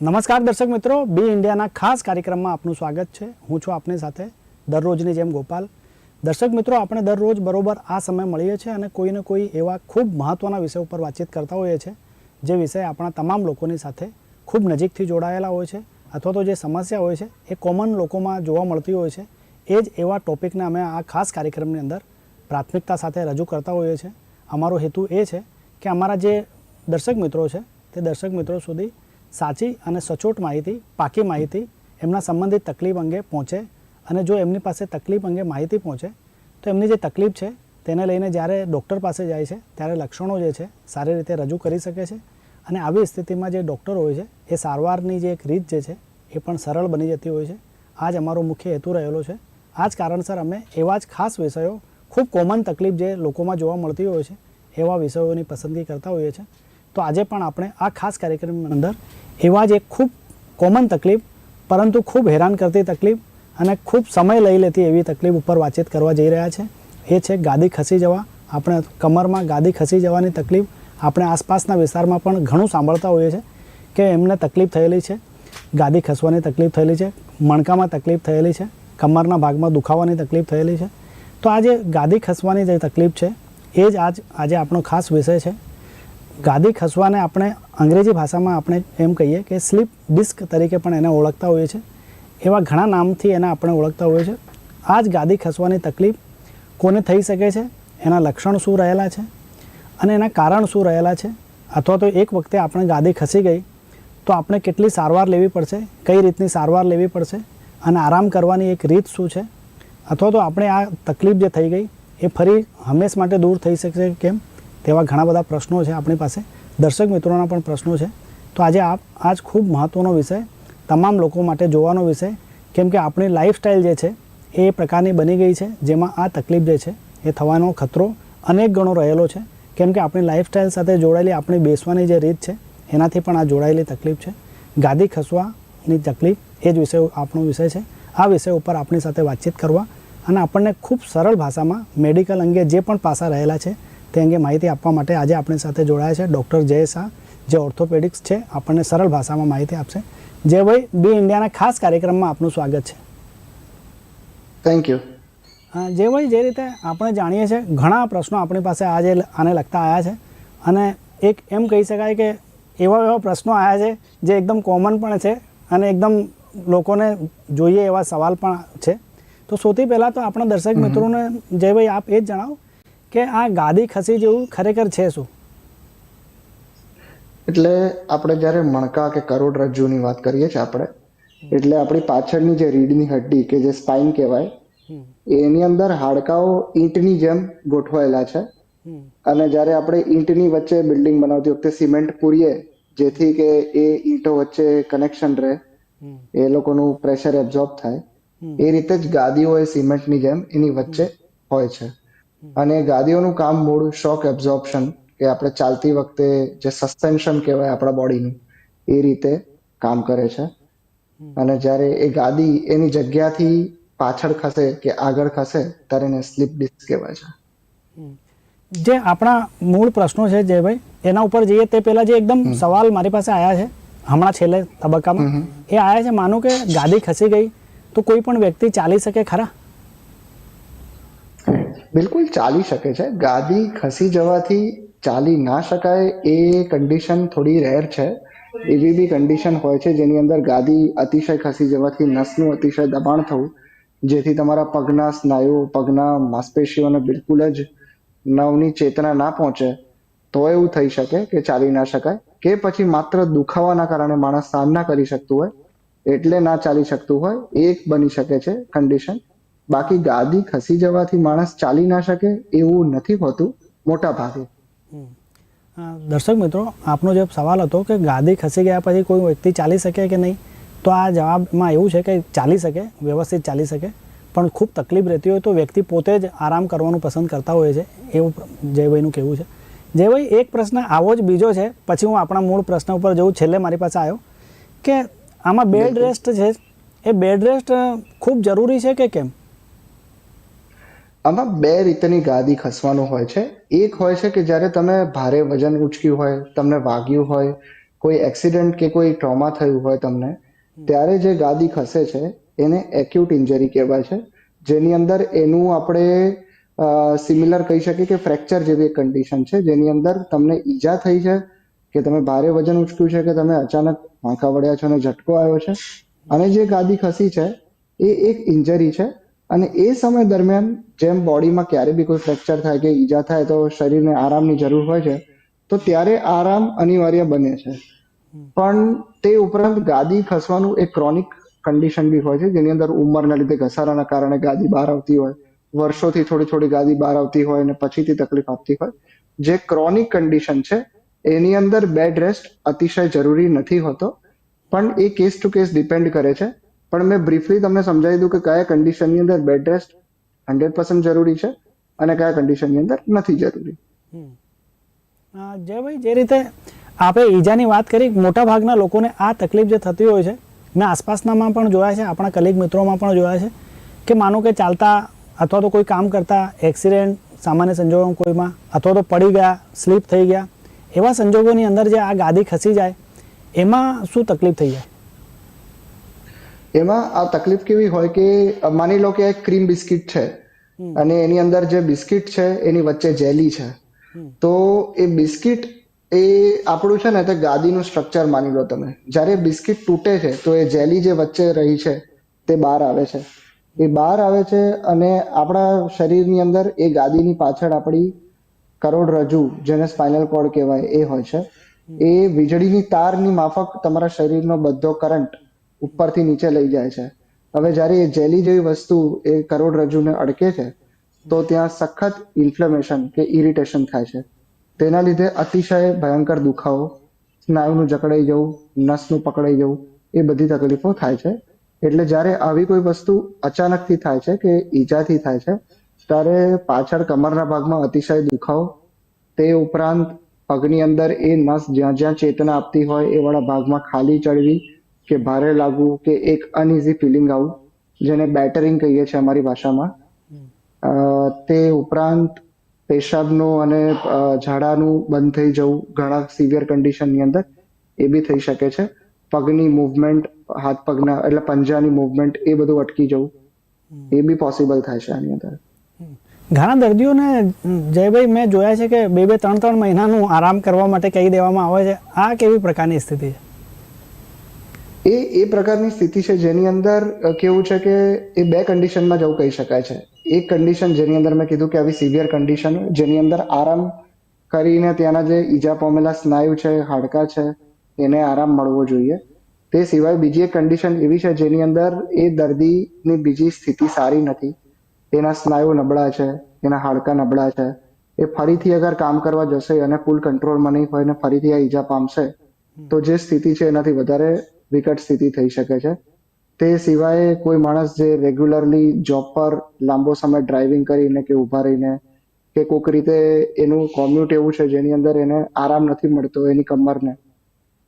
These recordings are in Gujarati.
નમસ્કાર દર્શક મિત્રો, બી ઇન્ડિયાના ખાસ કાર્યક્રમમાં આપનું સ્વાગત છે. હું છું આપની સાથે દરરોજની જેમ ગોપાલ. દર્શક મિત્રો, આપણે દરરોજ બરોબર આ સમય મળીએ છીએ અને કોઈને કોઈ એવા ખૂબ મહત્ત્વના વિષય ઉપર વાતચીત કરતા હોઈએ છીએ, જે વિષય આપણા તમામ લોકોની સાથે ખૂબ નજીકથી જોડાયેલા હોય છે અથવા તો જે સમસ્યા હોય છે એ કોમન લોકોમાં જોવા મળતી હોય છે. એ જ એવા ટોપિકને અમે આ ખાસ કાર્યક્રમની અંદર પ્રાથમિકતા સાથે રજૂ કરતા હોઈએ છીએ. અમારો હેતુ એ છે કે અમારા જે દર્શક મિત્રો છે, તે દર્શક મિત્રો સુધી સાચી અને સચોટ માહિતી, પાકી માહિતી, એમના સંબંધિત તકલીફ અંગે પહોંચે અને જો એમની પાસે તકલીફ અંગે માહિતી પહોંચે, તો એમની જે તકલીફ છે, તેને લઈને જ્યારે ડૉક્ટર પાસે જાય છે, ત્યારે લક્ષણો જે છે, સારી રીતે રજૂ કરી શકે છે અને આવી સ્થિતિમાં જે ડૉક્ટર હોય છે, એ સારવારની જે એક રીત જે છે, એ પણ સરળ બની જતી હોય છે. આ જ અમારો મુખ્ય હેતુ રહેલો છે. આ જ કારણસર અમે એવા જ ખાસ વિષયો, ખૂબ કોમન તકલીફ જે લોકોમાં જોવા મળતી હોય છે, એવા વિષયોની પસંદગી કરતા હોઈએ છીએ તો આજે પણ આપણે આ ખાસ કાર્યક્રમની અંદર એવા જ એક ખૂબ કોમન તકલીફ, પરંતુ ખૂબ હેરાન કરતી તકલીફ અને ખૂબ સમય લઈ લેતી એવી તકલીફ ઉપર વાતચીત કરવા જઈ રહ્યા છે. એ છે ગાદી ખસી જવા. આપણે કમરમાં ગાદી ખસી જવાની તકલીફ આપણે આસપાસના વિસ્તારમાં પણ ઘણું સાંભળતા હોઈએ છીએ કે એમને તકલીફ થયેલી છે. ગાદી ખસવાની તકલીફ થયેલી છે. મણકામાં તકલીફ થયેલી છે. કમરના ભાગમાં દુખાવાની તકલીફ થયેલી છે. તો આ જે ગાદી ખસવાની જે તકલીફ છે, એ જ આજ, આજે આપણો ખાસ વિષય છે. ગાદી ખસવાને આપણે અંગ્રેજી ભાષામાં આપણે એમ કહીએ કે સ્લીપ ડિસ્ક તરીકે પણ એને ઓળખતા હોઈએ છીએ. એવા ઘણા નામથી એને આપણે ઓળખતા હોઈએ છીએ. આ જ ગાદી ખસવાની તકલીફ કોને થઈ શકે છે? એના લક્ષણ શું રહેલા છે? અને એના કારણ શું રહેલા છે? અથવા તો એક વખતે આપણે ગાદી ખસી ગઈ, તો આપણે કેટલી સારવાર લેવી પડશે? કઈ રીતની સારવાર લેવી પડશે? અને આરામ કરવાની એક રીત શું છે? અથવા તો આપણે આ તકલીફ જે થઈ ગઈ, એ ફરી હંમેશ માટે દૂર થઈ શકશે કેમ? તેવા ઘણા બધા પ્રશ્નો છે આપણી પાસે. દર્શક મિત્રોના પણ પ્રશ્નો છે. તો આજે આપ, આજ ખૂબ મહત્ત્વનો વિષય, તમામ લોકો માટે જોવાનો વિષય, કેમ કે આપણી લાઈફસ્ટાઈલ જે છે, એ પ્રકારની બની ગઈ છે, જેમાં આ તકલીફ જે છે, એ થવાનો ખતરો અનેક ગણો રહેલો છે. કેમ કે આપણી લાઈફસ્ટાઈલ સાથે જોડાયેલી આપણી બેસવાની જે રીત છે, એનાથી પણ આ જોડાયેલી તકલીફ છે. ગાદી ખસવાની તકલીફ એ જ વિષય, આપણો વિષય છે. આ વિષય ઉપર આપણી સાથે વાતચીત કરવા અને આપણને ખૂબ સરળ ભાષામાં મેડિકલ અંગે જે પણ પાસા રહેલા છે તે અંગે માહિતી આપવા માટે આજે આપણી સાથે જોડાયા છે. ડૉક્ટર જય શાહ જે ઓર્થોપેડિક્સ છે આપણને સરળ ભાષામાં માહિતી આપશે. જયભાઈ બી ઇન્ડિયાના ખાસ કાર્યક્રમમાં આપનું સ્વાગત છે. થેન્ક યુ જે ભાઈ જે રીતે આપણે જાણીએ છીએ ઘણા પ્રશ્નો આપણી પાસે આજે આને લગતા આવ્યા છે. અને એક એમ કહી શકાય કે એવા એવા પ્રશ્નો આવ્યા છે જે એકદમ કોમન પણ છે અને એકદમ લોકોને જોઈએ એવા સવાલ પણ છે. તો સૌથી પહેલાં તો આપણા દર્શક મિત્રોને જયભાઈ આપ એ જ જણાવો કે આ ગાદી ખસી જેવું ખરેખર છે શું? એટલે આપણે જ્યારે મણકા કે કરોડરજ્જુની વાત કરીએ છીએ આપણે એટલે આપણી પાછળની જે રીડની હડ્ડી કે જે સ્પાઇન કહેવાય એની અંદર હાડકાઓ ઈંટની જેમ ગોઠવાયેલા છે. અને જ્યારે આપણે ઈંટની વચ્ચે બિલ્ડિંગ બનાવતી વખતે સિમેન્ટ પૂરીએ જેથી કે એ ઈંટો વચ્ચે કનેક્શન રહે એ લોકોનું પ્રેશર એબ્ઝોર્બ થાય એ રીતે જ ગાદીઓ એ સિમેન્ટની જેમ એની વચ્ચે હોય છે. અને ગાદીઓનું કામ મૂળ શોક એબ્ઝોર્પ્શન કે આપણે ચાલતી વખતે જે સસ્પેન્શન કહેવાય આપણા બોડીનું એ રીતે કામ કરે છે. અને જ્યારે એ ગાદી એની જગ્યાથી પાછળ ખસે કે આગળ ખસે ત્યારે એને સ્લીપ ડિસ્ક કહેવાય છે. જે આપણા મૂળ પ્રશ્નો છે જે ભાઈ એના ઉપર જઈએ તે પહેલા જે એકદમ સવાલ મારી પાસે આવ્યા છે હમણાં છેલ્લે તબક્કામાં. એ આવ્યા છે માનો કે ગાદી ખસી ગઈ તો કોઈ પણ વ્યક્તિ ચાલી શકે ખરા? બિલકુલ ચાલી શકે છે. ગાદી ખસી જવાથી ચાલી ના શકાય એ કન્ડિશન થોડી રેર છે. એવી બી કન્ડિશન હોય છે જેની અંદર ગાદી અતિશય ખસી જવાથી નસનું અતિશય દબાણ થવું, જેથી તમારા પગના સ્નાયુઓ, પગના માંસપેશીઓને બિલકુલ જ નવની ચેતના ના પહોંચે, તો એવું થઈ શકે કે ચાલી ના શકાય. કે પછી માત્ર દુખાવાના કારણે માણસ સહન ના કરી શકતું હોય, એટલે ના ચાલી શકતું હોય એક બની શકે છે કન્ડિશન બાકી ગાદી ખસી જવાથી માણસ ચાલી ના શકે એવું નથી હોતું મોટા ભાગે. દર્શક મિત્રો આપનો જે સવાલ હતો કે ગાદી ખસી ગયા પછી કોઈ વ્યક્તિ ચાલી શકે કે નહીં તો આ જવાબમાં એવું છે કે ચાલી શકે વ્યવસ્થિત ચાલી શકે પણ ખૂબ તકલીફ રહેતી હોય તો વ્યક્તિ પોતે જ આરામ કરવાનું પસંદ કરતા હોય છે એવું જયભાઈનું કહેવું છે. જયભાઈ એક પ્રશ્ન આવો જ બીજો છે પછી હું આપણા મૂળ પ્રશ્ન ઉપર જવું છેલ્લે મારી પાસે આવ્યો કે આમાં બેડ રેસ્ટ છે એ બેડ રેસ્ટ ખૂબ જરૂરી છે કે કેમ? આમાં બે રીતની ગાદી ખસવાનું હોય છે. એક હોય છે કે જ્યારે તમે ભારે વજન ઉચક્યું હોય, તમને વાગ્યું હોય, કોઈ એક્સિડન્ટ કે કોઈ ટ્રોમા થયું હોય તમને, ત્યારે જે ગાદી ખસે છે, એને એક્યુટ ઇન્જરી કહેવાય છે. જેની અંદર એનું આપણે સિમિલર કહી શકીએ કે ફ્રેક્ચર જેવી એક કન્ડિશન છે. જેની અંદર તમને ઈજા થઈ છે, કે તમે ભારે વજન ઉચક્યું છે, કે તમે અચાનક વાંકા વળ્યા છો અને ઝટકો આવ્યો છે. અને જે ગાદી ખસી છે, એ એક ઇન્જરી છે. અને એ સમય દરમિયાન જેમ બોડીમાં ક્યારે બી કોઈ ફ્રેક્ચર થાય કે ઈજા થાય તો શરીરને આરામની જરૂર હોય છે, તો ત્યારે આરામ અનિવાર્ય બને છે. પણ તે ઉપરાંત ગાદી ખસવાનું એક ક્રોનિક કન્ડિશન બી હોય છે, જેની અંદર ઉંમરના લીધે ઘસારાના કારણે ગાદી બહાર આવતી હોય, વર્ષોથી થોડી થોડી ગાદી બહાર આવતી હોય અને પછીથી તકલીફ આપતી હોય. જે ક્રોનિક કન્ડિશન છે, એની અંદર બેડ રેસ્ટ અતિશય જરૂરી નથી હોતો, પણ એ કેસ ટુ કેસ ડિપેન્ડ કરે છે. પણ મેં બ્રીફલી તમને સમજાવી દઉં કે કયા કન્ડિશનની અંદર બેડ રેસ્ટ હંડ્રેડ પર્સન્ટ જરૂરી છે અને કયા કન્ડિશનની અંદર નથી જરૂરી. જયભાઈ, જે રીતે આપણે ઈજાની વાત કરી, મોટા ભાગના લોકોને આ તકલીફ જે થતી હોય છે મેં આસપાસનામાં પણ જોયા છે, આપણા કલીગ મિત્રોમાં પણ જોયા છે, કે માનો કે ચાલતા અથવા તો કોઈ કામ કરતા એક્સિડન્ટ સામાન્ય સંજોગોમાં કોઈમાં, અથવા તો પડી ગયા સ્લીપ થઈ ગયા, એવા સંજોગોની અંદર જે આ ગાદી ખસી જાય, એમાં શું તકલીફ થઈ જાય? એમાં આ તકલીફ કેવી હોય કે માની લો કે એક ક્રીમ બિસ્કિટ છે અને એની અંદર જે બિસ્કિટ છે એની વચ્ચે જેલી છે. તો એ બિસ્કિટ એ આપણું છે ને તે ગાદીનું સ્ટ્રક્ચર માની લો તમે. જ્યારે બિસ્કિટ તૂટે છે તો એ જેલી જે વચ્ચે રહી છે તે બહાર આવે છે. એ બહાર આવે છે અને આપણા શરીરની અંદર એ ગાદીની પાછળ આપણી કરોડરજ્જુ જેને સ્પાઇનલ કોર્ડ કહેવાય એ હોય છે. એ વીજળીની તારની માફક તમારા શરીરનો બધો કરંટ ઉપરથી નીચે લઈ જાય છે. હવે જ્યારે એ જેલી જેવી વસ્તુ એ કરોડરજ્જુને અડકે છે, તો ત્યાં સખત ઇન્ફ્લેમેશન કે ઇરિટેશન થાય છે. તેના લીધે અતિશય ભયંકર દુખાવો, સ્નાયુનું જકડાઈ જવું, નસનું પકડાઈ જવું, એ બધી તકલીફો થાય છે. એટલે જ્યારે આવી કોઈ વસ્તુ અચાનકથી થાય છે કે ઈજાથી થાય છે, ત્યારે પાછળ કમરના ભાગમાં અતિશય દુખાવો, તે ઉપરાંત પગની અંદર એ નસ જ્યાં જ્યાં ચેતના આપતી હોય એ વાળા ભાગમાં ખાલી ચડવી કે ભારે લાગવું કે એક અનઇઝી ફિલિંગ આવું જેને બેટરિંગ કહીએ છીએ અમારી ભાષામાં. અ, તે ઉપરાંત પેશાબનું અને ઝાડાનું બંધ થઈ જવું ઘણા સિવિયર કન્ડિશનની અંદર એ બી થઈ શકે છે. પગની મૂવમેન્ટ હાથ પગના એટલે પંજાની મૂવમેન્ટ એ બધું અટકી જવું એ બી પોસિબલ થાય છે આની અંદર. ઘણા દર્દીઓને જયભાઈ મેં જોયા છે કે બે બે ત્રણ ત્રણ મહિનાનું આરામ કરવા માટે કહી દેવામાં આવે છે. આ કેવી પ્રકારની સ્થિતિ છે? એ એ પ્રકારની સ્થિતિ છે જેની અંદર કેવું છે કે એ બે કન્ડિશનમાં જવું કહી શકાય છે. એક કન્ડિશન જેની અંદર મેં કીધું કે આવી સિવિયર કન્ડિશન જેની અંદર આરામ કરીને ત્યાંના જે ઈજા પામેલા સ્નાયુ છે, હાડકા છે, એને આરામ મળવો જોઈએ. તે સિવાય બીજી એક કન્ડિશન એવી છે જેની અંદર એ દર્દીની બીજી સ્થિતિ સારી નથી. એના સ્નાયુ નબળા છે, એના હાડકા નબળા છે. એ ફરીથી અગર કામ કરવા જશે અને ફૂલ કંટ્રોલમાં નહીં હોય ને ફરીથી આ ઈજા પામશે, તો જે સ્થિતિ છે એનાથી વધારે વિકટ સ્થિતિ થઈ શકે છે. તે સિવાય કોઈ માણસ જે રેગ્યુલરલી જોબ પર લાંબો સમય ડ્રાઇવિંગ કરીને કે ઊભા રહીને કે કોઈક રીતે એનું કોમ્યુટ એવું છે જેની અંદર એને આરામ નથી મળતો એની કમરને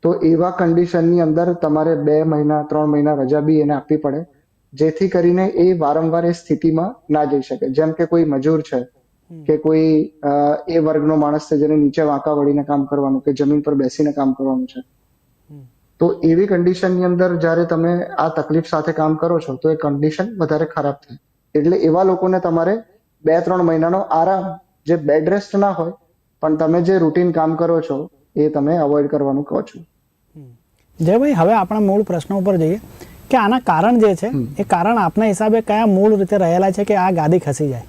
તો એવા કન્ડિશનની અંદર તમારે બે મહિના ત્રણ મહિના રજા બી એને આપવી પડે જેથી કરીને એ વારંવાર એ સ્થિતિમાં ના જઈ શકે. જેમ કે કોઈ મજૂર છે કે કોઈ એ વર્ગનો માણસ છે જેને નીચે વાંકા વળીને કામ કરવાનું કે જમીન પર બેસીને કામ કરવાનું છે. તો એવી કન્ડિશનની અંદર જ્યારે તમે આ તકલીફ સાથે કામ કરો છો તો એ કન્ડિશન વધારે ખરાબ થાય. એટલે એવા લોકોને તમારે બે ત્રણ મહિનાનો આરામ જે બેડ રેસ્ટ ના હોય પણ તમે જે રૂટીન કામ કરો છો એ તમે અવોઇડ કરવાનું કહો છો. જયભાઈ હવે આપણા મૂળ પ્રશ્ન ઉપર જઈએ કે આના કારણ જે છે એ કારણ આપના હિસાબે કયા મૂળ રીતે રહેલા છે કે આ ગાદી ખસી જાય?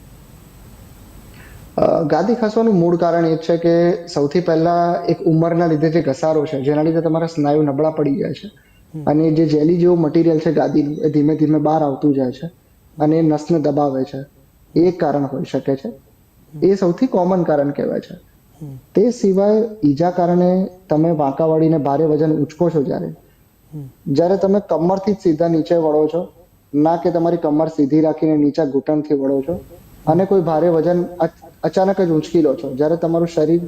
ગાદી ખસવાનું મૂળ કારણ એ છે કે સૌથી પહેલા એક ઉંમરના લીધે જે ઘસારો છે જેના લીધે તમારા સ્નાયુ નબળા પડી જાય છે. અને જે જેલી જેવું મટીરિયલ છે ગાદી ધીમે ધીમે બહાર આવતું જાય છે અને એ નસને દબાવે છે. એ એક કારણ હોઈ શકે છે. એ સૌથી કોમન કારણ કહેવાય છે. તે સિવાય ઈજા કારણે તમે વાંકા વળીને ભારે વજન ઉચકો છો જ્યારે. જ્યારે તમે કમરથી સીધા નીચે વળો છો ના કે તમારી કમર સીધી રાખીને નીચે ઘૂંટણથી વળો છો. અને કોઈ ભારે વજન અચાનક જ ઉંચકી લો છો. જ્યારે તમારું શરીર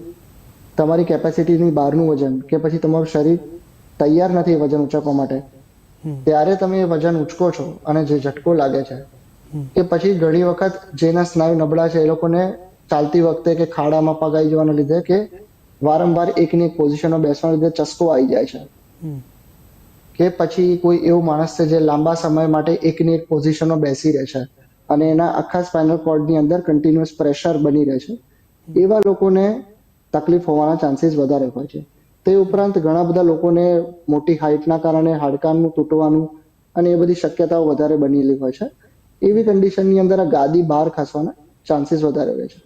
તમારી કેપેસિટીની બહારનું વજન કે પછી તમારું શરીર તૈયાર નથી વજન ઉંચકવા માટે ત્યારે તમે એ વજન ઉંચકો છો અને જે ઝટકો લાગે છે કે પછી ઘણી વખત જેના સ્નાયુ નબળા છે એ લોકોને ચાલતી વખતે કે ખાડામાં પગાઈ જવાના લીધે કે વારંવાર એકની એક પોઝિશનમાં બેસવાના લીધે ચસ્કો આવી જાય છે. કે પછી કોઈ એવું માણસ છે જે લાંબા સમય માટે એકની એક પોઝિશનમાં બેસી રહે છે. અને એના આખા સ્પાઇનલ કોર્ડની અંદર કન્ટિન્યુઅસ પ્રેશર બની રહે છે. એવા લોકોને તકલીફ હોવાના ચાન્સીસ વધારે હોય છે. તે ઉપરાંત ઘણા બધા લોકોને મોટી હાઇટના કારણે હાડકાનું તૂટવાનું અને એ બધી શક્યતાઓ વધારે બનેલી હોય છે. એવી કન્ડિશનની અંદર આ ગાદી બહાર ખસવાના ચાન્સીસ વધારે હોય છે.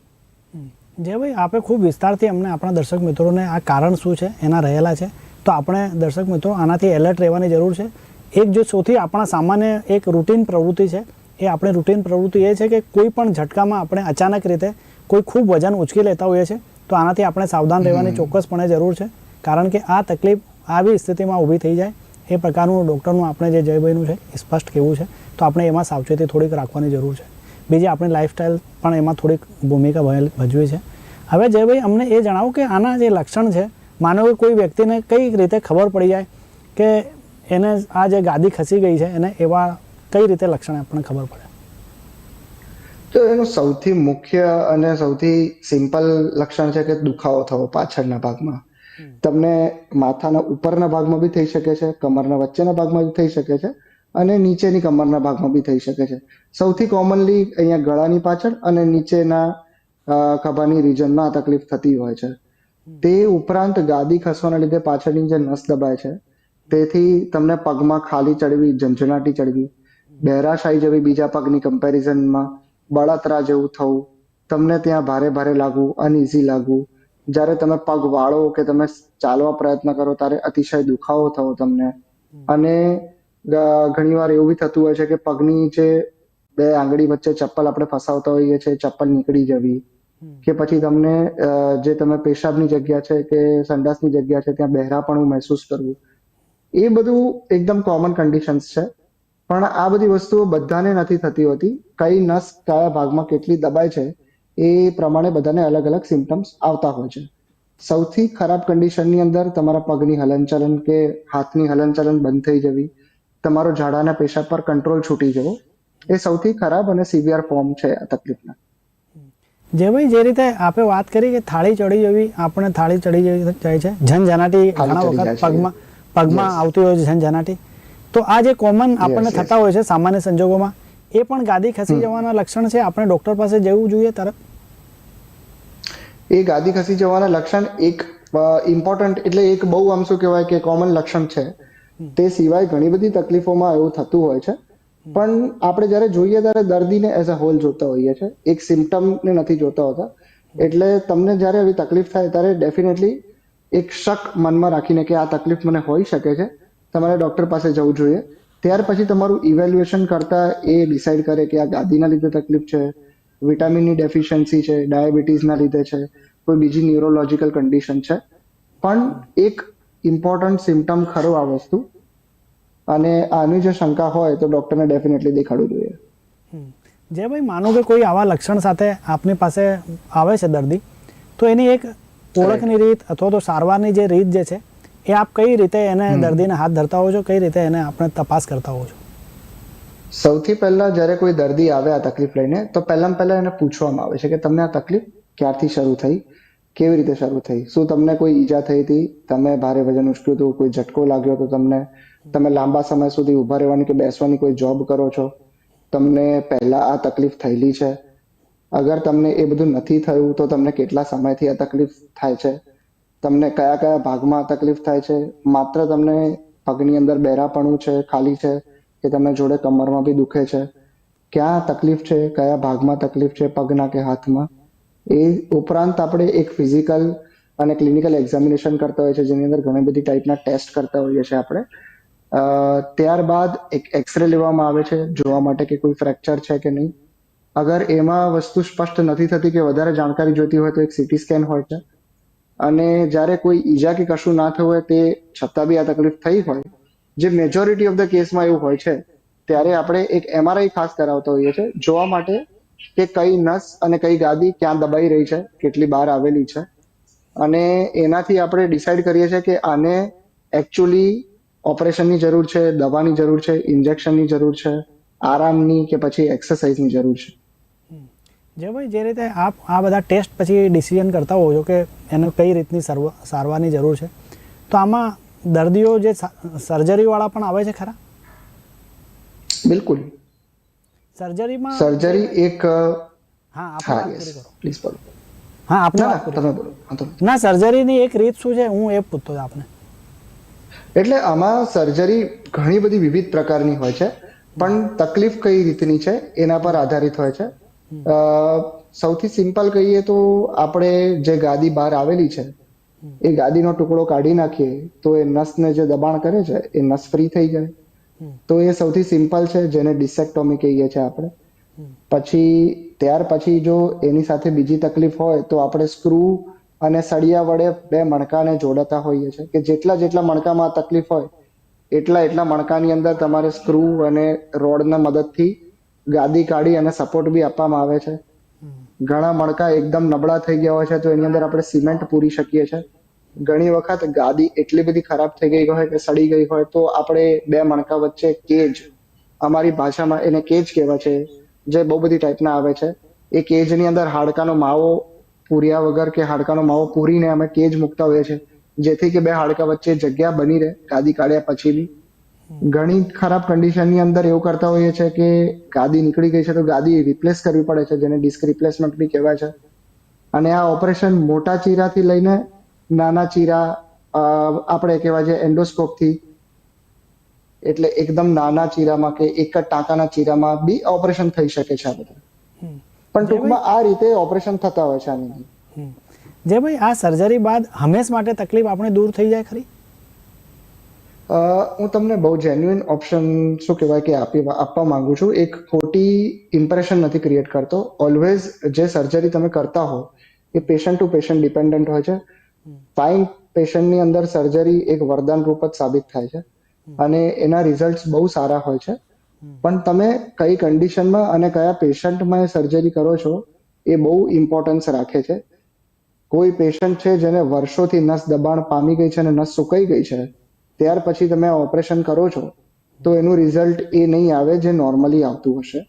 જે ભાઈ આપે ખૂબ વિસ્તારથી અમને આપણા દર્શક મિત્રોને આ કારણ શું છે, એના રહેલા છે? તો આપણે દર્શક મિત્રો આનાથી એલર્ટ રહેવાની જરૂર છે. એક જો સૌથી આપણા સામાન્ય એક રૂટીન પ્રવૃત્તિ છે એ આપણી રૂટીન પ્રવૃત્તિ એ છે કે કોઈ પણ ઝટકામાં આપણે અચાનક રીતે કોઈ ખૂબ વજન ઉચકી લેતા હોઈએ છીએ તો આનાથી આપણે સાવધાન રહેવાની ચોક્કસપણે જરૂર છે. કારણ કે આ તકલીફ આવી સ્થિતિમાં ઊભી થઈ જાય એ પ્રકારનું ડૉક્ટરનું આપણે જે જયભાઈનું છે એ સ્પષ્ટ કહેવું છે. તો આપણે એમાં સાવચેતી થોડીક રાખવાની જરૂર છે. બીજી આપણી લાઈફસ્ટાઈલ પણ એમાં થોડીક ભૂમિકા ભજે- ભજવી છે. હવે જયભાઈ અમને એ જણાવો કે આના જે લક્ષણ છે માનો કે કોઈ વ્યક્તિને કઈ રીતે ખબર પડી જાય કે એને આ જે ગાદી ખસી ગઈ છે એને એવા કઈ રીતે લક્ષણ આપણને ખબર પડે? તો એનું સૌથી મુખ્ય અને સૌથી સિમ્પલ લક્ષણ છે કે દુખાવો થવો પાછળના ભાગમાં. તમને માથાના ઉપરના ભાગમાં બી થઈ શકે છે કમરના વચ્ચેના ભાગમાં બી થઈ શકે છે અને નીચેની કમરના ભાગમાં બી થઈ શકે છે. સૌથી કોમનલી અહીંયા ગળાની પાછળ અને નીચેના ખભાની રિજનમાં આ તકલીફ થતી હોય છે. તે ઉપરાંત ગાદી ખસવાના લીધે પાછળની જે નસ દબાય છે તેથી તમને પગમાં ખાલી ચડવી ઝંઝનાટી ચડવી બહેરાશ જેવી બીજા પગની કમ્પેરિઝનમાં બળતરા જેવું થવું તમને ત્યાં ભારે ભારે લાગવું અનઇઝી લાગવું. જ્યારે તમે પગ વાળો કે તમે ચાલવા પ્રયત્ન કરો ત્યારે અતિશય દુખાવો થવો તમને. અને ઘણી વાર એવું બી થતું હોય છે કે પગની જે બે આંગળી વચ્ચે ચપ્પલ આપણે ફસાવતા હોઈએ છીએ ચપ્પલ નીકળી જવી. કે પછી તમને જે તમે પેશાબની જગ્યા છે કે સંડાસની જગ્યા છે ત્યાં બહેરાપણું મહેસૂસ કરવું. એ બધું એકદમ કોમન કન્ડિશન્સ છે. પણ આ બધી વસ્તુઓ બધાને નથી થતી હોતી. કઈ નસ કયા ભાગમાં કેટલી દબાય છે એ પ્રમાણે બધાને અલગ અલગ સિમ્ટમ્સ આવતા હોય છે. સૌથી ખરાબ કન્ડિશનની અંદર તમારા પગની હલનચલન કે હાથની હલનચલન બંધ થઈ જવી તમારો ઝાડાના પેશાબ પર કંટ્રોલ છૂટી જવો એ સૌથી ખરાબ અને સિવિયર ફોર્મ છે આ તકલીફના. જે જે રીતે આપે વાત કરી કે થાળી ચડી જવી આપણે થાળી ચડી જવી જાય છે. ઝનઝનાટી ઘણા વખત પગમાં પગમાં આવતી હોય છે ઝનઝનાટી તો આ જે કોમન આપણને થતા હોય છે સામાન્ય સંજોગોમાં એ પણ ગાદી ખસી જવાના લક્ષણ છે? આપણે ડોક્ટર પાસે જવું જોઈએ તરત? એ ગાદી ખસી જવાના લક્ષણ એક ઇમ્પોર્ટન્ટ એટલે એક બહુ આમ શું કહેવાય કે કોમન લક્ષણ છે. તે સિવાય ઘણી બધી તકલીફોમાં એવું થતું હોય છે. પણ આપણે જ્યારે જોઈએ ત્યારે દર્દીને એઝ અ હોલ જોતા હોઈએ છીએ એક સિમ્ટમને નથી જોતા હોતા. એટલે તમને જ્યારે આવી તકલીફ થાય ત્યારે ડેફિનેટલી એક શક મનમાં રાખીને કે આ તકલીફ મને હોઈ શકે છે. તમારે ડોક્ટર પાસે જવું જોઈએ. ત્યાર પછી તમારું ઇવેલ્યુએશન કરતા એ ડિસાઈડ કરે કે આ ગાદીના લીધે તકલીફ છે વિટામિનની ડેફિશિયન્સી છે ડાયાબિટીસના લીધે છે, કોઈ બીજી ન્યુરોલોજીકલ કન્ડિશન છે. પણ એક ઇમ્પોર્ટન્ટ સિમ્ટમ ખરો આ વસ્તુ. અને આની જો શંકા હોય તો ડૉક્ટરને ડેફિનેટલી દેખાડવું જોઈએ. જે ભાઈ માનો કે કોઈ આવા લક્ષણ સાથે આપની પાસે આવે છે દર્દી, તો એની એક ઓળખની રીત અથવા તો સારવારની જે રીત જે છે એ આપ કઈ રીતે એને દર્દીને હાથ ધરતા હો છો? કઈ રીતે એને આપણે તપાસ કરતા હો છો? સૌથી પહેલા જ્યારે કોઈ દર્દી આવે આ તકલીફ લઈને તો પહેલામાં પહેલા એને પૂછવામાં આવે છે કે તમને આ તકલીફ ક્યારથી શરૂ થઈ? કેવી રીતે શરૂ થઈ? શું તમને કોઈ ઈજા થઈ હતી? તમે ભારે વજન ઉચક્યું હતું કોઈ ઝટકો લાગ્યો તો તમને? તમે લાંબા સમય સુધી ઊભા રહેવાની કે બેસવાની કોઈ જોબ કરો છો? તમને પહેલા આ તકલીફ થયેલી છે? અગર તમને એ બધું નથી થયું તો તમને કેટલા સમયથી આ તકલીફ થાય છે? તમને કયા કયા ભાગમાં તકલીફ થાય છે? માત્ર તમને પગની અંદર બેરાપણું છે, ખાલી છે, કે તમને જોડે કમરમાં બી દુખે છે? ક્યાં તકલીફ છે? કયા ભાગમાં તકલીફ છે પગના કે હાથમાં? એ ઉપરાંત આપણે એક ફિઝિકલ અને ક્લિનિકલ એક્ઝામિનેશન કરતા હોઈએ છીએ, જેની અંદર ઘણી બધી ટાઈપના ટેસ્ટ કરતા હોઈએ છીએ આપણે. ત્યારબાદ એક એક્સરે લેવામાં આવે છે, જોવા માટે કે કોઈ ફ્રેક્ચર છે કે નહીં. અગર એમાં વસ્તુ સ્પષ્ટ નથી થતી કે વધારે જાણકારી જોઈતી હોય તો એક સીટી સ્કેન હોય છે. અને જ્યારે કોઈ ઈજા કે કશું ના થયું હોય તે છતાં બી આ તકલીફ થઈ હોય, જે મેજોરિટી ઓફ ધ કેસમાં એવું હોય છે, ત્યારે આપણે એક એમઆરઆઈ ખાસ કરાવતા હોઈએ છીએ, જોવા માટે કે કઈ નસ અને કઈ ગાદી ક્યાં દબાઈ રહી છે, કેટલી બહાર આવેલી છે. અને એનાથી આપણે ડિસાઈડ કરીએ છીએ કે આને એકચ્યુઅલી ઓપરેશનની જરૂર છે, દવાની જરૂર છે ઇન્જેક્શનની જરૂર છે, આરામની કે પછી એક્સરસાઇઝની જરૂર છે. જે ભાઈ જે રીતે આપ આ બધા ટેસ્ટ પછી ડિસિઝન કરતા હોવ છો કે એને કઈ રીતની સર્વ સારવારની જરૂર છે? તો આમાં દર્દીઓ જે સર્જરીવાળા પણ આવે છે ખરા? બિલકુલ. સર્જરીમાં સર્જરી એક હા આપણે હા વાત યસ. પૂરી કરો. પ્લીઝ બોલો. હા આપણે ના વાત ના પૂરી તમે બોલો ના સર્જરીની એક રીત શું છે? હું એ પૂછતો હતો આપને. એટલે આમાં સર્જરી ઘણી બધી વિવિધ પ્રકારની હોય છે પણ તકલીફ કઈ રીતની છે? એના પર આધારિત હોય છે. સૌથી સિમ્પલ કહીએ તો આપણે જે ગાદી બહાર આવેલી છે એ ગાદીનો ટુકડો કાઢી નાખીએ તો એ નસને જે દબાણ કરે છે એ નસ ફ્રી થઈ જાય. તો એ સૌથી સિમ્પલ છે જેને ડિસેક્ટોમી કહીએ છીએ આપણે. પછી ત્યાર પછી જો એની સાથે બીજી તકલીફ હોય તો આપણે સ્ક્રૂ અને સળિયા વડે બે મણકાને જોડતા હોઈએ છીએ કે જેટલા જેટલા મણકામાં તકલીફ હોય એટલા એટલા મણકાની અંદર તમારે સ્ક્રૂ અને રોડના મદદથી ગાદી કાઢી અને સપોર્ટ બી આપવામાં આવે છે. ઘણા મણકા એકદમ નબળા થઈ ગયા હોય છે, તો એની અંદર આપણે સિમેન્ટ પૂરી શકીએ છીએ ઘણી વખત ગાદી એટલી બધી ખરાબ થઈ ગઈ હોય કે સડી ગઈ હોય, તો આપણે બે મણકા વચ્ચે કેજ અમારી ભાષામાં એને કેજ કહેવાય છે, જે બહુ બધી ટાઈપના આવે છે. એ કેજની અંદર હાડકાનો માવો પૂર્યા વગર કે હાડકાનો માવો પૂરીને અમે કેજ મૂકતા હોઈએ છીએ, જેથી કે બે હાડકા વચ્ચે જગ્યા બની રહે, ગાદી કાઢ્યા પછી બી. ઘણી ખરાબ કન્ડિશનની અંદર એવું કરતા હોઈએ છે કે ગાદી નીકળી ગઈ છે તો ગાદી રિપ્લેસ કરવી પડે છે જેને ડિસ્ક રિપ્લેસમેન્ટ બી કહેવાય છે. અને આ ઓપરેશન મોટા ચીરાથી લઈને નાના ચીરા આપણે કહેવાય છે એન્ડોસ્કોપથી એટલે એકદમ નાના ચીરામાં કે એક જ ટાંકાના ચીરામાં બી ઓપરેશન થઈ શકે છે આ બધા. પણ ટૂંકમાં આ રીતે ઓપરેશન થતા હોય છે આની જે ભાઈ આ સર્જરી બાદ હંમેશ માટે તકલીફ આપણે દૂર થઈ જાય ખરી? હું તમને બહુ જેન્યુઇન ઓપ્શન શું કહેવાય કે આપી, આપવા માંગુ છું. એક ખોટી ઇમ્પ્રેશન નથી ક્રિએટ કરતો. ઓલવેઝ જે સર્જરી તમે કરતા હો, એ પેશન્ટ ટુ પેશન્ટ ડિપેન્ડન્ટ હોય છે. ફાઇન પેશન્ટની અંદર સર્જરી એક વરદાન રૂપ જ સાબિત થાય છે. અને એના રિઝલ્ટ બહુ સારા હોય છે. પણ તમે કઈ કન્ડિશનમાં અને કયા પેશન્ટમાં એ સર્જરી કરો છો, એ બહુ ઇમ્પોર્ટન્સ રાખે છે. કોઈ પેશન્ટ છે જેને વર્ષોથી નસ દબાણ પામી ગઈ છે અને નસ સુકાઈ ગઈ છે ત્યાર પછી તમે ઓપરેશન કરો છો તો એનું રિઝલ્ટ એ નહીં આવે જે નોર્મલી આવતું હશે.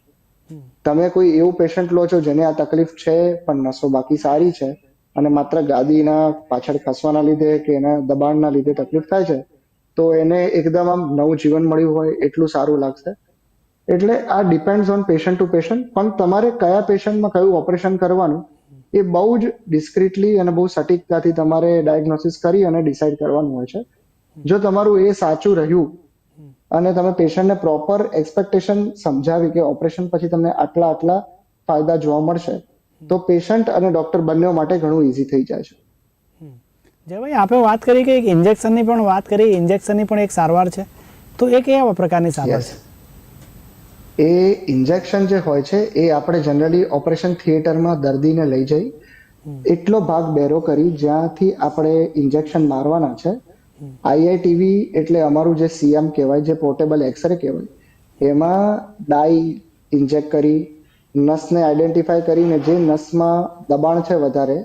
તમે કોઈ એવું પેશન્ટ લો છો જેને આ તકલીફ છે પણ નસો બાકી સારી છે અને માત્ર ગાદીના પાછળ ખસવાના લીધે કે એના દબાણના લીધે તકલીફ થાય છે તો એને એકદમ આમ નવું જીવન મળ્યું હોય એટલું સારું લાગશે. એટલે આ depend on patient to patient પણ તમારે કયા પેશન્ટમાં કયું ઓપરેશન કરવાનું એ બહુ જ ડિસ્ક્રિટલી અને બહુ સટીકતાથી તમારે ડાયગ્નોસિસ કરી અને ડિસાઇડ કરવાનું હોય છે. જો તમારું એ સાચું રહ્યું અને તમે પેશન્ટને પ્રોપર એક્સપેક્ટેશન સમજાવી કે ઓપરેશન પછી તમને આટલા આટલા ફાયદા જોવા મળશે તો પેશન્ટ અને ડોક્ટર બંને માટે ઘણું ઈઝી થઈ જાય છે. જે ભાઈ આપણે વાત કરી કે એક ઇન્જેક્શનની પણ વાત કરી ઇન્જેક્શનની પણ એક સારવાર છે. તો એ કેવા પ્રકારની સારવાર છે? એ ઇન્જેક્શન જે હોય છે એ આપણે જનરલી ઓપરેશન થિયેટરમાં દર્દીને લઈ જઈ. એટલો ભાગ બેરો કરી જ્યાંથી આપણે ઇન્જેક્શન મારવાના છે આઈઆઈટીવી એટલે અમારું જે સીએમ કહેવાય, જે પોર્ટેબલ એક્સરે કહેવાય, એમાં ડાઈ ઇન્જેક્ટ કરી, નસને આઈડેન્ટિફાય કરીને જે નસમાં દબાણ છે વધારે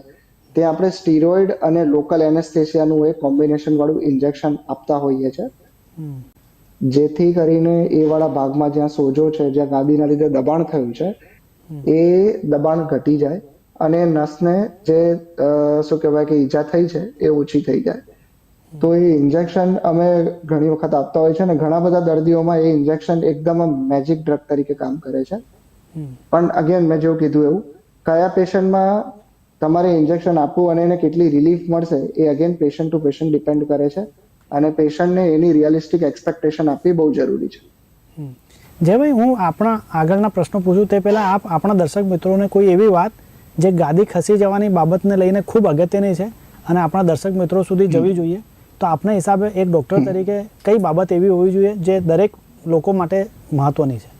તે આપણે સ્ટીરોઇડ અને લોકલ એનેસ્થેસિયાનું એ કોમ્બિનેશન વાળું ઇન્જેક્શન આપતા હોઈએ છીએ જેથી કરીને એ વાળા ભાગમાં જ્યાં સોજો છે, જ્યાં ગાદીના લીધે દબાણ થયું છે, એ દબાણ ઘટી જાય અને નસને જે શું કહેવાય કે ઈજા થઈ છે, એ ઓછી થઈ જાય. તો એ ઇન્જેક્શન અમે ઘણી વખત આપતા હોય છે અને ઘણા બધા દર્દીઓમાં એ ઇન્જેક્શન એકદમ મેજિક ડ્રગ તરીકે કામ કરે છે. પણ અગેન મેં જેવું કીધું એવું કયા પેશન્ટમાં તમારે ઇન્જેક્શન આપવું અને એને કેટલી રિલીફ મળશે એ again patient to patient depend કરે છે અને પેશન્ટને એની રિયલિસ્ટિક એક્સપેક્ટેશન આપવી બહુ જરૂરી છે. જે ભાઈ હું આપણા આગળના પ્રશ્નો પૂછું તે પહેલાં આપ આપણા દર્શક મિત્રોને કોઈ એવી વાત જે ગાદી ખસી જવાની બાબતને લઈને ખૂબ અગત્યની છે અને આપણા દર્શક મિત્રો સુધી જવી જોઈએ? તો આપના હિસાબે એક ડૉક્ટર તરીકે કઈ બાબત એવી હોવી જોઈએ જે દરેક લોકો માટે મહત્વની છે?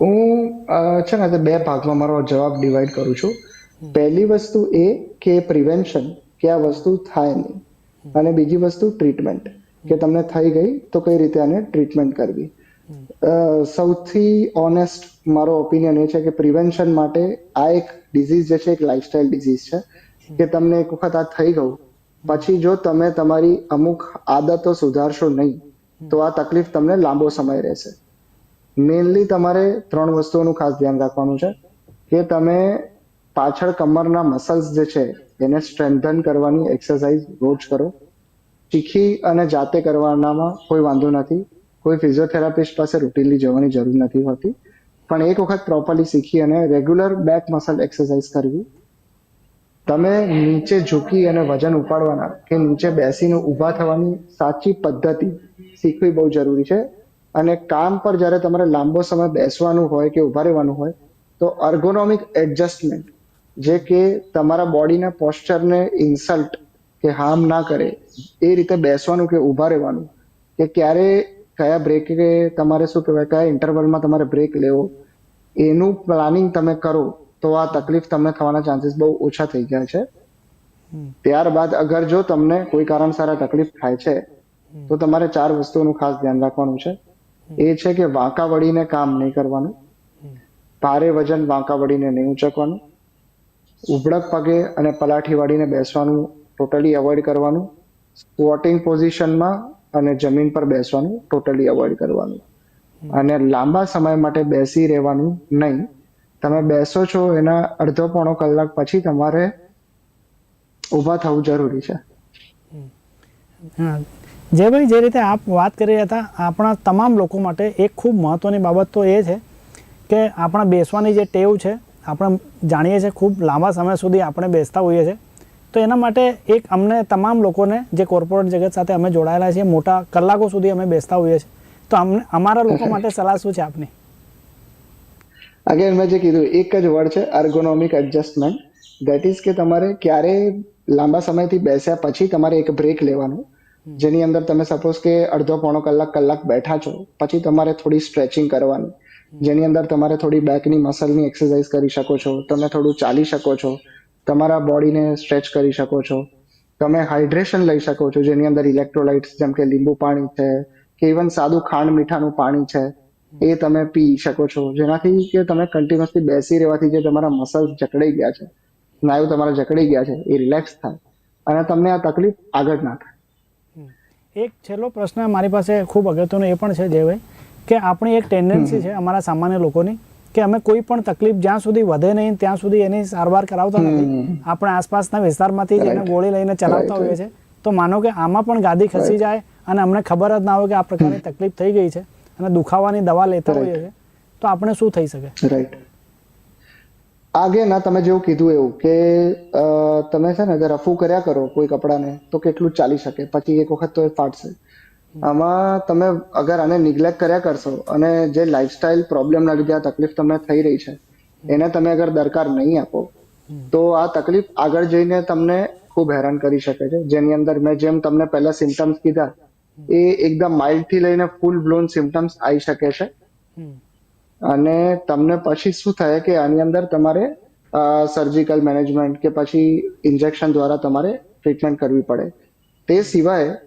હું છે ને બે ભાગમાં મારો જવાબ ડિવાઈડ કરું છું. પહેલી વસ્તુ એ કે પ્રિવેન્શન કે આ વસ્તુ થાય નહીં. અને બીજી વસ્તુ ટ્રીટમેન્ટ કે તમને થઈ ગઈ તો કઈ રીતે આને ટ્રીટમેન્ટ કરવી? અ, સૌથી ઓનેસ્ટ મારો ઓપિનિયન એ છે કે પ્રિવેન્શન માટે આ એક ડિઝીઝ જે છે એક લાઇફસ્ટાઇલ ડિઝીઝ છે કે તમને એક વખત આ થઈ ગયું પછી જો તમે તમારી અમુક આદતો સુધારશો નહીં, તો આ તકલીફ તમને લાંબો સમય રહેશે. મેઇનલી તમારે ત્રણ વસ્તુઓનું ખાસ ધ્યાન રાખવાનું છે. કે તમે પાછળ કમરના મસલ્સ જે છે, એને સ્ટ્રેન્થન કરવાની એક્સરસાઇઝ રોજ કરો. શીખી અને જાતે કરવાનામાં કોઈ વાંધો નથી. કોઈ ફિઝિયોથેરાપિસ્ટ પાસે રૂટીનલી જવાની જરૂર નથી હોતી. પણ એક વખત પ્રોપરલી શીખી અને રેગ્યુલર બેક મસલ એક્સરસાઇઝ કરવી તમે નીચે ઝૂકી અને વજન ઉપાડવાના કે નીચે બેસીને ઊભા થવાની સાચી પદ્ધતિ શીખવી બહુ જરૂરી છે. અને કામ પર જ્યારે તમારે લાંબો સમય બેસવાનું હોય કે ઊભા રહેવાનું હોય, તો અર્ગોનોમિક એડજસ્ટમેન્ટ જે કે તમારા બોડીના પોસ્ચરને ઇન્સલ્ટ કે હાર્મ ના કરે, એ રીતે બેસવાનું કે ઊભા રહેવાનું. કે ક્યારે કયા બ્રેકે તમારે શું કહેવાય, કયા ઇન્ટરવલમાં તમારે બ્રેક લેવો, એનું પ્લાનિંગ તમે કરો તો આ તકલીફ તમને થવાના ચાન્સીસ બહુ ઓછા થઈ ગયા છે. ત્યારબાદ અગર જો તમને કોઈ કારણસર આ તકલીફ થાય છે, તો તમારે ચાર વસ્તુનું ખાસ ધ્યાન રાખવાનું છે. એ છે કે વાંકા વળીને કામ નહીં કરવાનું. ભારે વજન વાંકા વળીને નહીં ઉચકવાનું. ઉભડક પગે અને પલાઠી વાળીને બેસવાનું ટોટલી અવોઇડ કરવાનું. સ્કોટિંગ પોઝિશનમાં અને જમીન પર બેસવાનું ટોટલી અવોઇડ કરવાનું. અને લાંબા સમય માટે બેસી રહેવાનું નહીં. તમે બેસો છો એના અડધો પોણો કલાક પછી તમારે ઊભા થવું જરૂરી છે. જે ભાઈ જે રીતે આપ વાત કરી રહ્યા હતા આપણા તમામ લોકો માટે એક ખૂબ મહત્ત્વની બાબત તો એ છે કે આપણા બેસવાની જે ટેવ છે આપણે જાણીએ છીએ ખૂબ લાંબા સમય સુધી આપણે બેસતા હોઈએ છીએ. તો એના માટે એક અમને તમામ લોકોને જે કોર્પોરેટ જગત સાથે અમે જોડાયેલા છીએ મોટા કલાકો સુધી અમે બેસતા હોઈએ છીએ. તો અમને અમારા લોકો માટે સલાહ શું છે આપની? અગેન મેં જે કીધું એક જ વર્ડ છે અર્ગોનોમિક એડજસ્ટમેન્ટ દેટ ઇઝ કે તમારે ક્યારે લાંબા સમયથી બેસ્યા પછી તમારે એક બ્રેક લેવાનું. જેની અંદર તમે સપોઝ કે અડધો પોણો કલાક કલાક બેઠા છો પછી તમારે થોડી સ્ટ્રેચિંગ કરવાની. જેની અંદર તમારે થોડી બેકની મસલની એક્સરસાઇઝ કરી શકો છો તમે થોડું ચાલી શકો છો તમારા બોડીને સ્ટ્રેચ કરી શકો છો. તમે હાઇડ્રેશન લઈ શકો છો જેની અંદર ઇલેક્ટ્રોલાઇટ્સ જેમ કે લીંબુ પાણી છે કે ઇવન સાદું ખાંડ મીઠાનું પાણી છે એ તમે પી શકો છો. જેનાથી કે તમે કન્ટિન્યુઅસલી બેસી રહેવાથી જે તમારા મસલ્સ જકડાઈ ગયા છે સ્નાયુ તમારા જકડાઈ ગયા છે એ રિલેક્સ થાય અને તમને આ તકલીફ આગળ ના થાય. એક છેલ્લો પ્રશ્ન મારી પાસે ખૂબ અગત્યનો એ પણ છે જયભાઈ કે આપણી એક ટેન્ડન્સી છે અમારા સામાન્ય લોકોની કે અમે કોઈ પણ તકલીફ જ્યાં સુધી વધે નહીં ત્યાં સુધી એની સારવાર કરાવતા નથી. આપણે આસપાસના વિસ્તારમાંથી જ એને ગોળી લઈને ચલાવતા હોઈએ છીએ. તો માનો કે આમાં પણ ગાદી ખસી જાય અને અમને ખબર જ ના હોય કે આ પ્રકારની તકલીફ થઈ ગઈ છે. અને દુખાવાની દવા લેતા હોઈએ છીએ તો આપણે શું થઈ શકે? રાઈટ આગે ના તમે જેવું કીધું એવું કે તમે છે ને અગર રફુ કર્યા કરો કોઈ કપડાને તો કેટલું ચાલી શકે? પછી એક વખત તો એ ફાટશે. આમાં તમે અગર આને નિગ્લેક્ટ કર્યા કરશો અને જે લાઇફસ્ટાઇલ પ્રોબ્લેમના લીધે આ તકલીફ તમને થઈ રહી છે એને તમે અગર દરકાર નહીં આપો તો આ તકલીફ આગળ જઈને તમને ખૂબ હેરાન કરી શકે છે. જેની અંદર મેં જેમ તમને પહેલા સિમ્ટમ્સ કીધા એ એકદમ માઇલ્ડથી લઈને ફૂલ બ્લોન સિમ્ટમ્સ આવી શકે છે. અને તમને પછી શું થાય કે આની અંદર તમારે સર્જિકલ મેનેજમેન્ટ કે પછી ઇન્જેક્શન દ્વારા તમારે ટ્રીટમેન્ટ કરવી પડે. તે સિવાય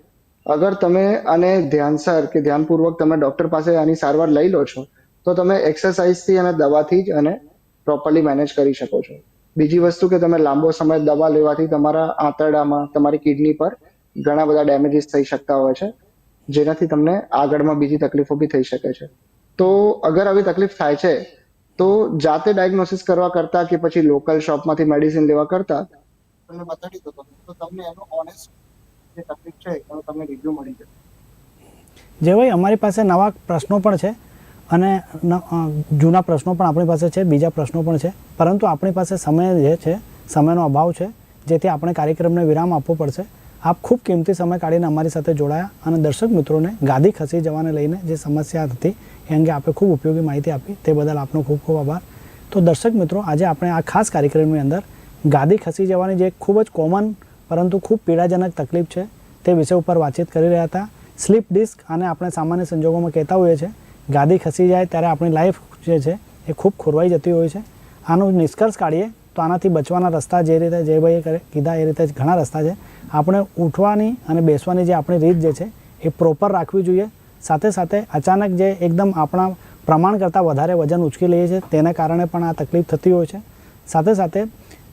અગર તમે આને ધ્યાનસર કે ધ્યાનપૂર્વક તમે ડોક્ટર પાસે આની સારવાર લઈ લો છો તો તમે એક્સરસાઇઝથી અને દવાથી જ અને પ્રોપરલી મેનેજ કરી શકો છો. બીજી વસ્તુ કે તમે લાંબો સમય દવા લેવાથી તમારા આંતરડામાં તમારી કિડની પર ઘણા બધા ડેમેજીસ થઈ શકતા હોય છે, જેનાથી તમને આગળમાં બીજી તકલીફો બી થઈ શકે છે. તો અગર આવી તકલીફ થાય છે, તો જાતે ડાયગ્નોસિસ કરવા કરતા કે પછી લોકલ શોપમાંથી મેડિસિન લેવા કરતા, તમને બતાડી દો તો તમને એનો ઓનેસ્ટ જે તકલીફ છે, એનો તમને રિવ્યુ મળી જશે. જે ભાઈ અમારી પાસે નવા પ્રશ્નો પણ છે અને જૂના પ્રશ્નો પણ આપણી પાસે છે, બીજા પ્રશ્નો પણ છે. પરંતુ આપણી પાસે સમય જે છે, સમયનો અભાવ છે, જેથી આપણે કાર્યક્રમને વિરામ આપવો પડશે. આપ ખૂબ કિંમતી સમય કાઢીને અમારી સાથે જોડાયા અને દર્શક મિત્રોને ગાદી ખસી જવાને લઈને જે સમસ્યા હતી, એ અંગે આપે ખૂબ ઉપયોગી માહિતી આપી. તે બદલ આપનો ખૂબ ખૂબ આભાર. તો દર્શક મિત્રો, આજે આપણે આ ખાસ કાર્યક્રમની અંદર ગાદી ખસી જવાની જે ખૂબ જ કોમન પરંતુ ખૂબ પીડાજનક તકલીફ છે, તે વિષય ઉપર વાતચીત કરી રહ્યા હતા. સ્લીપ ડિસ્ક અને આપણે સામાન્ય સંજોગોમાં કહેતા હોઈએ છીએ. ગાદી ખસી જાય ત્યારે આપણી લાઈફ જે છે, એ ખૂબ ખોરવાઈ જતી હોય છે. આનું નિષ્કર્ષ કાઢીએ તો આનાથી બચવાના રસ્તા જે રીતે જયભાઈએ કરે, કીધા એ રીતે જ ઘણા રસ્તા છે. આપણે ઉઠવાની અને બેસવાની જે આપણી રીત જે છે, એ પ્રોપર રાખવી જોઈએ. સાથે સાથે અચાનક જે એકદમ આપણા પ્રમાણ કરતાં વધારે વજન ઉચકી લઈએ છીએ, તેને કારણે પણ આ તકલીફ થતી હોય છે. સાથે સાથે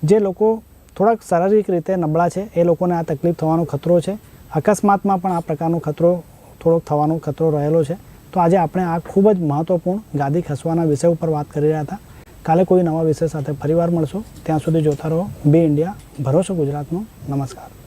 જે લોકો થોડાક શારીરિક રીતે નબળા છે, એ લોકોને આ તકલીફ થવાનો ખતરો છે. અકસ્માતમાં પણ આ પ્રકારનો ખતરો, થોડોક થવાનો ખતરો રહેલો છે. તો આજે આપણે આ ખૂબ જ મહત્ત્વપૂર્ણ ગાદી ખસવાના વિષય ઉપર વાત કરી રહ્યા હતા. કાલે કોઈ નવા વિષય સાથે ફરીવાર મળશો. ત્યાં સુધી જોતા રહો. B India. ભરોસો ગુજરાતનો. નમસ્કાર.